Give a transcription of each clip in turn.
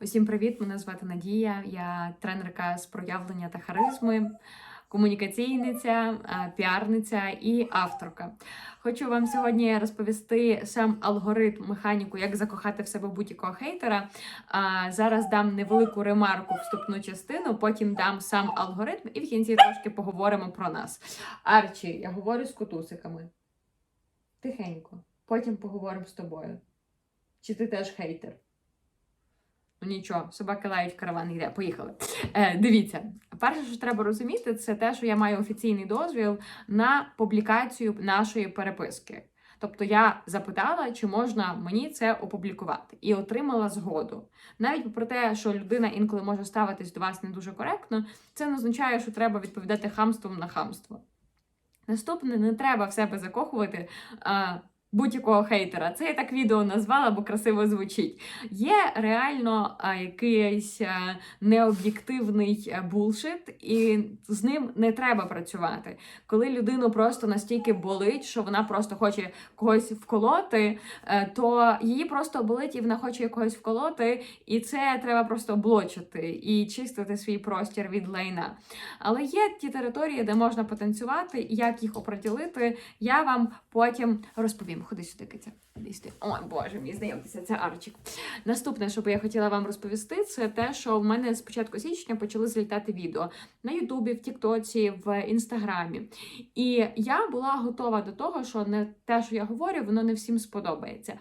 Усім привіт! Мене звати Надія. Я тренерка з проявлення та харизми, комунікаційниця, е, піарниця і авторка. Хочу вам сьогодні розповісти сам алгоритм, механіку, як закохати в себе будь-якого хейтера. Зараз дам невелику ремарку вступну частину, потім дам сам алгоритм, і в кінці трошки поговоримо про нас. Арчі, я говорю з котусиками. Тихенько. Потім поговоримо з тобою. Чи ти теж хейтер? Ну нічого, собаки лають, караван йде. Поїхали. Е, дивіться, перше, що треба розуміти, це те, що я маю офіційний дозвіл на публікацію нашої переписки. Тобто я запитала, чи можна мені це опублікувати, і отримала згоду. Навіть попри те, що людина інколи може ставитись до вас не дуже коректно, це не означає, що треба відповідати хамством на хамство. Наступне, не треба в себе закохувати. А, Будь-якого хейтера. Це я так відео назвала, бо красиво звучить. Є реально а, якийсь а, необ'єктивний булшит, і з ним не треба працювати. Коли людину просто настільки болить, що вона просто хоче когось вколоти, е, то її просто болить і вона хоче когось вколоти, і це треба просто блочити і чистити свій простір від лайна. Але є ті території, де можна потанцювати, як їх оприділити, я вам потім розповім. Ходи сюди, киця. Ходи сюди. Ой, боже мій, знайомтеся, це Арчик. Наступне, що би я хотіла вам розповісти, це те, що в мене з початку січня почали злітати відео на Ютубі, в Тіктоці, в Інстаграмі. І я була готова до того, що не те, що я говорю, воно не всім сподобається.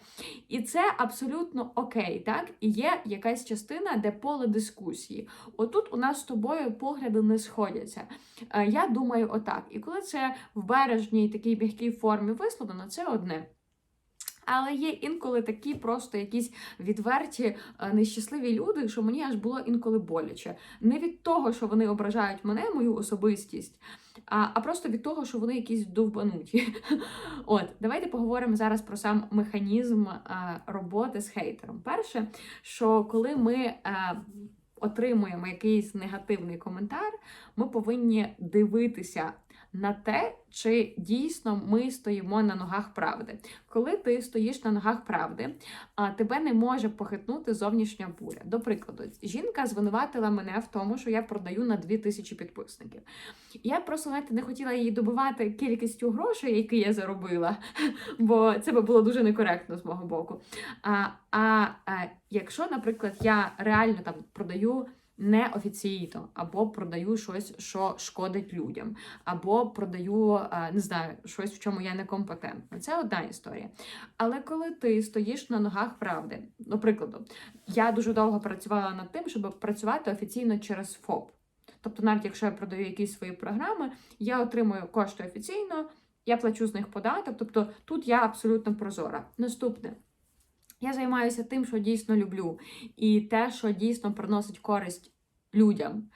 І це абсолютно окей, так? І є якась частина, де поле дискусії. Отут у нас з тобою погляди не сходяться. Е, Я думаю, отак. І коли це в бережній такій м'якій формі висловлено, це одне. Але є інколи такі просто якісь відверті е, нещасливі люди, що мені аж було інколи боляче. Не від того, що вони ображають мене, мою особистість, а, а просто від того, що вони якісь довбануті. От, давайте поговоримо зараз про сам механізм е, роботи з хейтером. Перше, що коли ми. е, Отримуємо якийсь негативний коментар, ми повинні дивитися на те, чи дійсно ми стоїмо на ногах правди. Коли ти стоїш на ногах правди, а тебе не може похитнути зовнішня буря. До прикладу, жінка звинуватила мене в тому, що я продаю на 2000 підписників. Я просто знаєте, не хотіла її добивати кількістю грошей, які я заробила, бо це би було дуже некоректно з мого боку. А, а, а якщо, наприклад, я реально там продаю неофіційно, або продаю щось, що шкодить людям, або продаю, е, не знаю, щось, в чому я некомпетентна. Це одна історія. Але коли ти стоїш на ногах правди, до прикладу, я дуже довго працювала над тим, щоб працювати офіційно через ФОП. Тобто, навіть якщо я продаю якісь свої програми, я отримую кошти офіційно, я плачу з них податок. Тобто тут я абсолютно прозора. Наступне. Я займаюся тим, що дійсно люблю, і те, що дійсно приносить користь людям.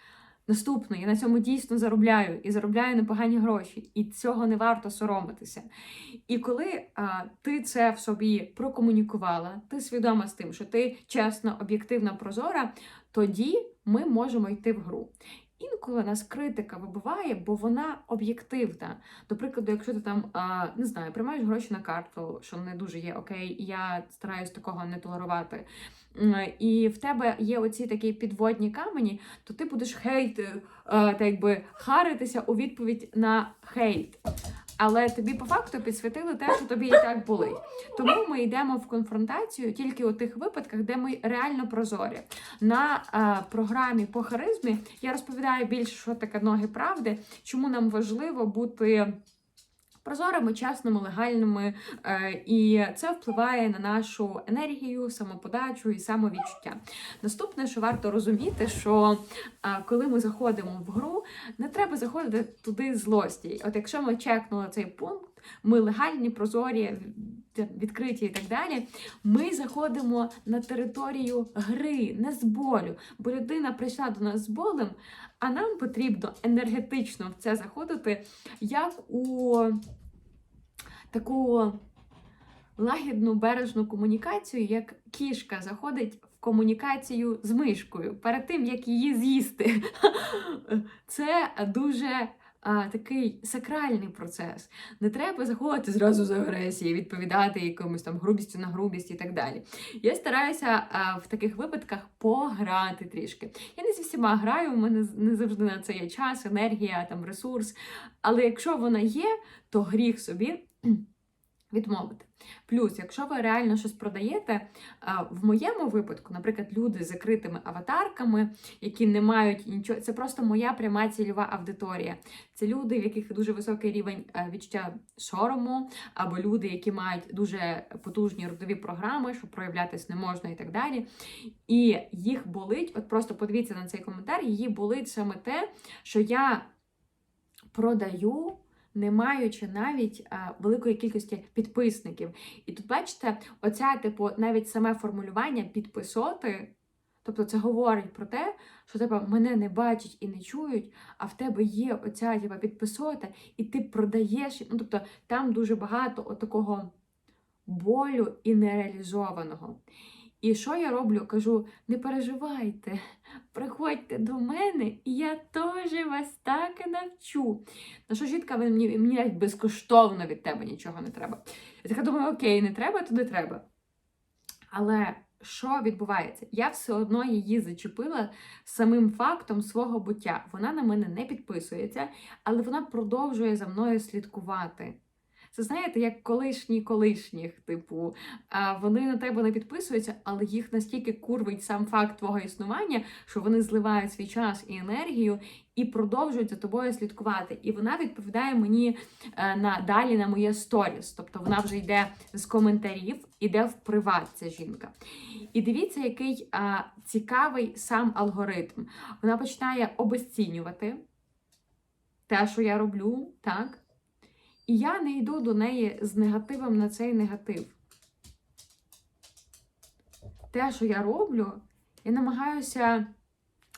Наступне, я на цьому дійсно заробляю і заробляю непогані гроші, і цього не варто соромитися. І коли а, ти це в собі прокомунікувала, ти свідома з тим, що ти чесна, об'єктивна, прозора, тоді ми можемо йти в гру. Інколи нас критика вибиває, бо вона об'єктивна. До прикладу, якщо ти там не знаю, приймаєш гроші на карту, що не дуже є окей, я стараюсь такого не толерувати. І в тебе є оці такі підводні камені, то ти будеш хейт, е, так якби харитися у відповідь на хейт. Але тобі по факту підсвітили те, що тобі і так болить. Тому ми йдемо в конфронтацію тільки у тих випадках, де ми реально прозорі. На е, програмі по харизмі я розповідаю більше, що таке ноги правди, чому нам важливо бути. Прозорими, чесними, легальними, е, і це впливає на нашу енергію, самоподачу і самовідчуття. Наступне, що варто розуміти, що е, коли ми заходимо в гру, не треба заходити туди злості. От якщо ми чекнули цей пункт, ми легальні, прозорі, відкриті і так далі. Ми заходимо на територію гри, не з болю, бо людина прийшла до нас з болем, а нам потрібно енергетично в це заходити, як у таку лагідну бережну комунікацію, як кішка заходить в комунікацію з мишкою перед тим, як її з'їсти. Це дуже а, такий сакральний процес. Не треба заходити зразу з агресії, відповідати якомусь там грубістю на грубість і так далі. Я стараюся а, в таких випадках пограти трішки. Я не зі всіма граю, у мене не завжди на це є час, енергія, там ресурс. Але якщо вона є, то гріх собі відмовити. Плюс, якщо ви реально щось продаєте, в моєму випадку, наприклад, люди з закритими аватарками, які не мають нічого, це просто моя пряма цільова аудиторія. Це люди, в яких дуже високий рівень е, відчуття сорому, або люди, які мають дуже потужні родові програми, що проявлятись не можна і так далі. І їх болить, от просто подивіться на цей коментар, її болить саме те, що я продаю не маючи навіть великої кількості підписників. І тут, бачите, оця, типу, навіть саме формулювання підписоти. Тобто це говорить про те, що тебе мене не бачать і не чують, а в тебе є оця типу, підписота, і ти продаєш. Ну, тобто там дуже багато такого болю і нереалізованого. І що я роблю? Кажу: не переживайте, приходьте до мене, і я теж вас так навчу. На що жінка мені, мені безкоштовно від тебе нічого не треба. Я така думаю, окей, не треба, то не треба. Але що відбувається? Я все одно її зачепила самим фактом свого буття. Вона на мене не підписується, але вона продовжує за мною слідкувати. Це знаєте, як колишні колишніх, типу, вони на тебе не підписуються, але їх настільки курвить сам факт твого існування, що вони зливають свій час і енергію і продовжують за тобою слідкувати. І вона відповідає мені е, на далі на моє сторіс. Тобто вона вже йде з коментарів, іде в приват ця жінка. І дивіться, який а, цікавий сам алгоритм. Вона починає обесцінювати те, що я роблю, так? І я не йду до неї з негативом на цей негатив. Те, що я роблю, я намагаюся,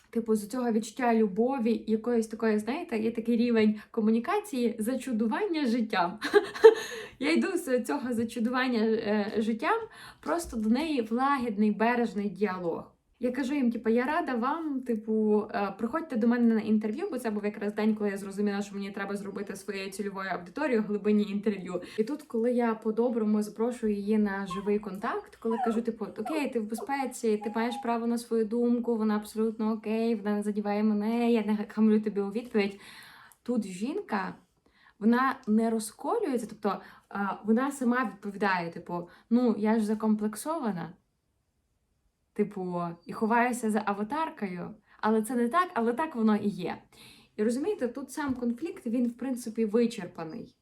типу, з цього відчуття любові, якоїсь такої, знаєте, є такий рівень комунікації зачудування життям. Я йду з цього зачудування е, життям, просто до неї в лагідний бережний діалог. Я кажу їм, типу, я рада вам, типу, е, приходьте до мене на інтерв'ю, бо це був якраз день, коли я зрозуміла, що мені треба зробити своєю цільовою аудиторією глибині інтерв'ю. І тут, коли я по-доброму запрошую її на живий контакт, коли кажу, типу, окей, ти в безпеці, ти маєш право на свою думку, вона абсолютно окей, вона не задіває мене, я не хамлю тобі у відповідь. Тут жінка. Вона не розколюється, тобто вона сама відповідає: типу, ну я ж закомплексована. Типу, і ховаюся за аватаркою, але це не так, але так воно і є. І розумієте, тут сам конфлікт, він, в принципі, вичерпаний.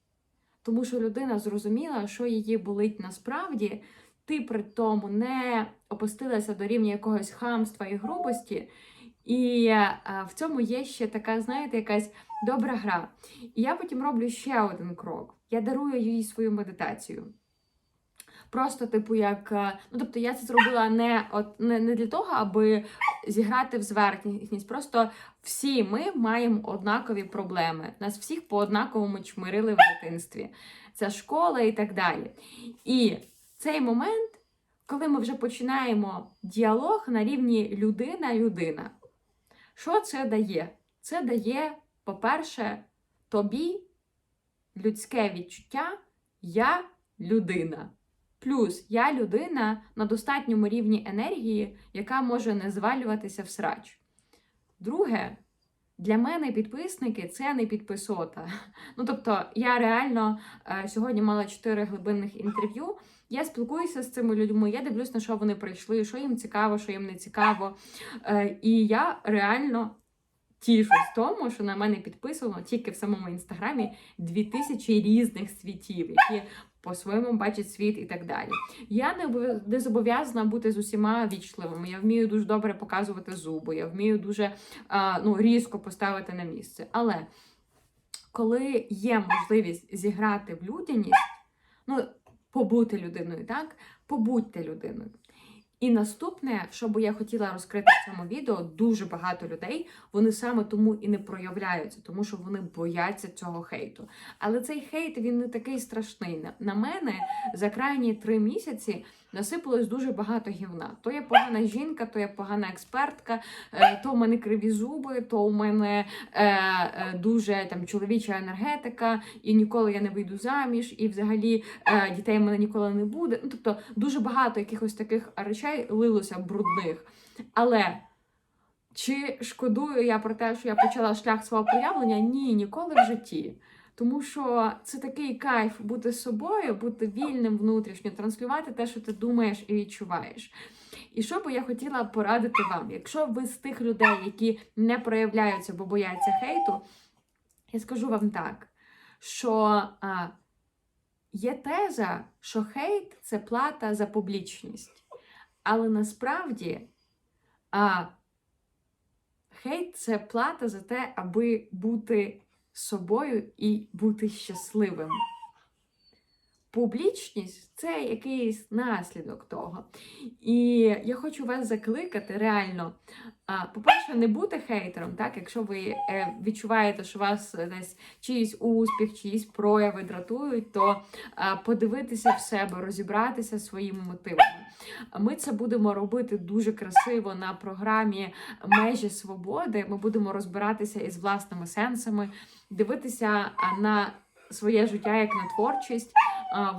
Тому що людина зрозуміла, що її болить насправді, ти при тому не опустилася до рівня якогось хамства і грубості. І а, в цьому є ще така, знаєте, якась добра гра. І я потім роблю ще один крок. Я дарую їй свою медитацію. Просто, типу, як. Е, ну, тобто, я це зробила не от не, не для того, аби зіграти в зверхність. Просто всі ми маємо однакові проблеми. Нас всіх по однаковому чмирили в дитинстві. Це школа і так далі. І цей момент, коли ми вже починаємо діалог на рівні людина-людина. Що це дає? Це дає, по-перше, тобі людське відчуття, я людина. Плюс я людина на достатньому рівні енергії, яка може не звалюватися в срач. Друге, для мене підписники це не підписота. Ну, тобто, я реально е, сьогодні мала чотири глибинних інтерв'ю. Я спілкуюся з цими людьми, я дивлюсь, на що вони прийшли, що їм цікаво, що їм не цікаво. Е, і я реально тішусь тому, що на мене підписано тільки в самому інстаграмі 2000 різних світів, які по-своєму бачить світ і так далі. Я не зобов'язана бути з усіма вічливими. Я вмію дуже добре показувати зуби, я вмію дуже а, ну, різко поставити на місце. Але коли є можливість зіграти в людяність, ну, побути людиною, так? Побудьте людиною. І наступне, що би я хотіла розкрити в цьому відео, дуже багато людей вони саме тому і не проявляються, тому що вони бояться цього хейту. Але цей хейт він не такий страшний. На мене за крайні три місяці насипалось дуже багато гівна. То я погана жінка, то я погана експертка, е, то у мене криві зуби, то у мене е, е, дуже там чоловіча енергетика, і ніколи я не вийду заміж, і взагалі дітей в мене ніколи не буде. Ну, тобто дуже багато якихось таких речей лилося брудних. Але чи шкодую я про те, що я почала шлях свого проявлення? Ні, ніколи в житті. Тому що це такий кайф бути собою, бути вільним внутрішньо, транслювати те, що ти думаєш і відчуваєш. І що би я хотіла порадити вам, якщо ви з тих людей, які не проявляються, бо бояться хейту, я скажу вам так, що а, є теза, що хейт це плата за публічність. Але насправді а, хейт це плата за те, аби бути собою і бути щасливим. Публічність це якийсь наслідок того. І я хочу вас закликати реально. По-перше, не бути хейтером, так? Якщо ви е, відчуваєте, що вас десь чиїсь успіх, чиїсь прояви дратують, то подивитися в себе, розібратися своїми мотивами. Ми це будемо робити дуже красиво на програмі Межі свободи. Ми будемо розбиратися із власними сенсами, дивитися на своє життя як на творчість,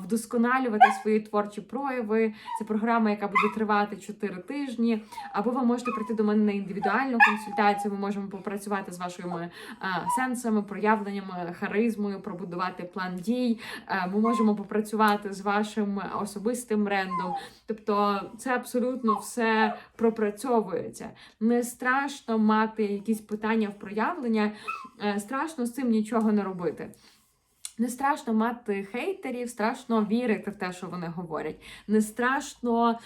вдосконалювати свої творчі прояви. Це програма, яка буде тривати 4 тижні. Або ви можете прийти до мене на індивідуальну консультацію. Ми можемо попрацювати з вашими сенсами, проявленнями, харизмою, пробудувати план дій. Ми можемо попрацювати з вашим особистим брендом. Тобто, це абсолютно все пропрацьовується. Не страшно мати якісь питання в проявлення, е, страшно з цим нічого не робити. Не страшно мати хейтерів, страшно вірити в те, що вони говорять. Не страшно е,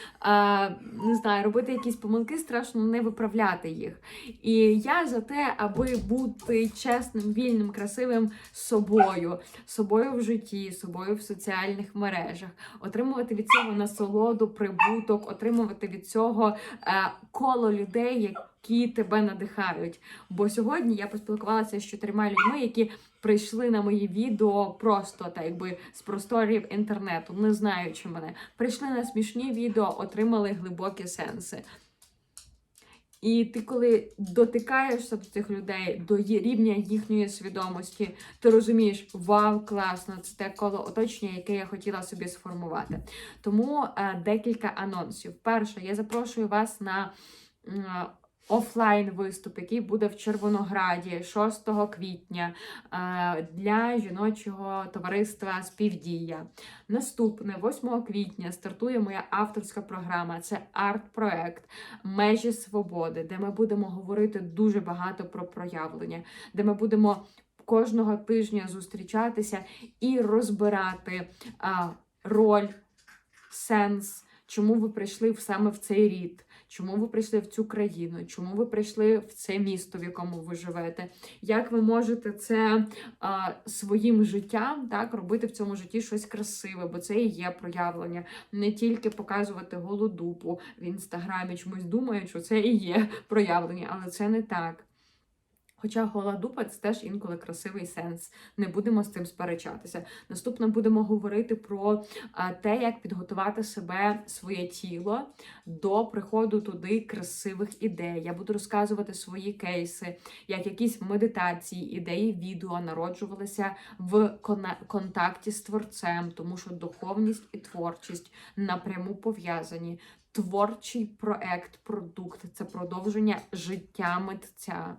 не знаю, робити якісь помилки, страшно не виправляти їх. І я за те, аби бути чесним, вільним, красивим собою, собою в житті, собою в соціальних мережах, отримувати від цього насолоду, прибуток, отримувати від цього е, коло людей, які тебе надихають. Бо сьогодні я поспілкувалася з чотирма людьми, які прийшли на мої відео просто так якби з просторів інтернету, не знаючи мене. Прийшли на смішні відео, отримали глибокі сенси. І ти, коли дотикаєшся до цих людей, до рівня їхньої свідомості, ти розумієш, вау, класно, це те коло оточення, яке я хотіла собі сформувати. Тому е, декілька анонсів. Перше, я запрошую вас на м, офлайн виступ, який буде в Червонограді 6 квітня е, для жіночого товариства Співдія. Наступне 8 квітня стартує моя авторська програма. Це арт-проект Межі свободи, де ми будемо говорити дуже багато про проявлення, де ми будемо кожного тижня зустрічатися і розбирати роль, сенс, чому ви прийшли саме в цей рід. Чому ви прийшли в цю країну? Чому ви прийшли в це місто, в якому ви живете? Як ви можете це а, своїм життям так робити в цьому житті щось красиве? Бо це і є проявлення. Не тільки показувати голодупу в інстаграмі, чомусь думають, що це і є проявлення, але це не так. Хоча голодупа це теж інколи красивий сенс. Не будемо з цим сперечатися. Наступно будемо говорити про те, як підготувати себе, своє тіло до приходу туди красивих ідей. Я буду розказувати свої кейси, як якісь медитації, ідеї відео народжувалися в контакті з творцем, тому що духовність і творчість напряму пов'язані. Творчий проект, продукт це продовження життя митця.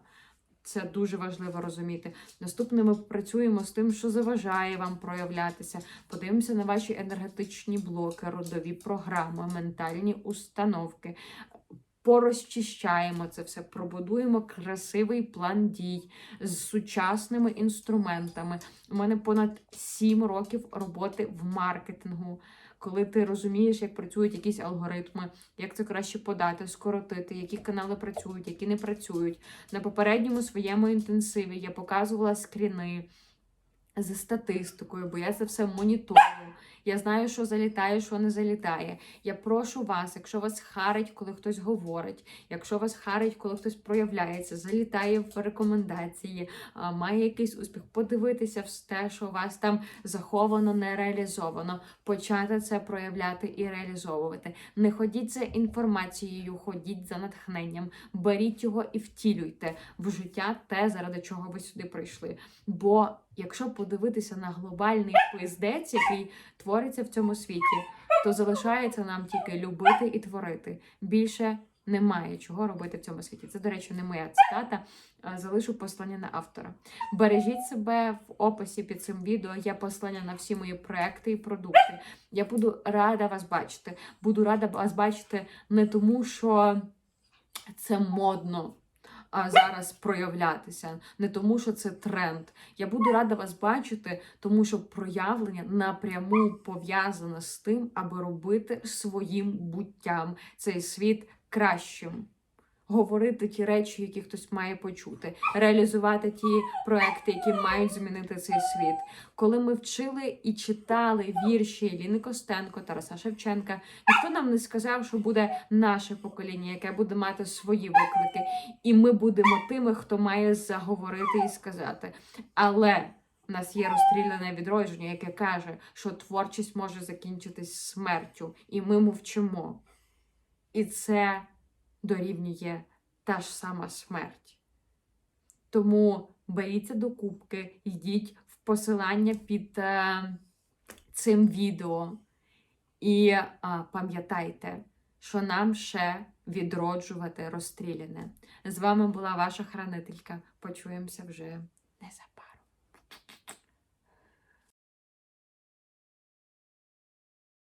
Це дуже важливо розуміти. Наступне ми працюємо з тим, що заважає вам проявлятися. Подивимося на ваші енергетичні блоки, родові програми, ментальні установки. Порозчищаємо це все, пробудуємо красивий план дій з сучасними інструментами. У мене понад 7 років роботи в маркетингу. Коли ти розумієш, як працюють якісь алгоритми, як це краще подати, скоротити, які канали працюють, які не працюють. На попередньому своєму інтенсиві я показувала скріни з статистикою, бо я це все моніторю. Я знаю, що залітає, що не залітає. Я прошу вас, якщо вас харить, коли хтось говорить, якщо вас харить, коли хтось проявляється, залітає в рекомендації, має якийсь успіх, подивитися в те, що у вас там заховано, не реалізовано, почати це проявляти і реалізовувати. Не ходіть за інформацією, ходіть за натхненням, беріть його і втілюйте в життя те, заради чого ви сюди прийшли. Бо якщо подивитися на глобальний пиздець, який твориться в цьому світі, то залишається нам тільки любити і творити. Більше немає чого робити в цьому світі. Це, до речі, не моя цитата. Залишу послання на автора. Бережіть себе в описі під цим відео. Є послання на всі мої проекти і продукти. Я буду рада вас бачити. Буду рада вас бачити не тому, що це модно. А зараз проявлятися не тому, що це тренд. Я буду рада вас бачити, тому що проявлення напряму пов'язане з тим, аби робити своїм буттям цей світ кращим. Говорити ті речі, які хтось має почути, реалізувати ті проекти, які мають змінити цей світ. Коли ми вчили і читали вірші Ліни Костенко, Тараса Шевченка, ніхто нам не сказав, що буде наше покоління, яке буде мати свої виклики, і ми будемо тими, хто має заговорити і сказати. Але у нас є розстріляне відродження, яке каже, що творчість може закінчитись смертю, і ми мовчимо. І це дорівнює та ж сама смерть. Тому беріться до кубки, йдіть в посилання під е, цим відео. І е, пам'ятайте, що нам ще відроджувати розстріляне. З вами була ваша хранителька. Почуємося вже незабаром.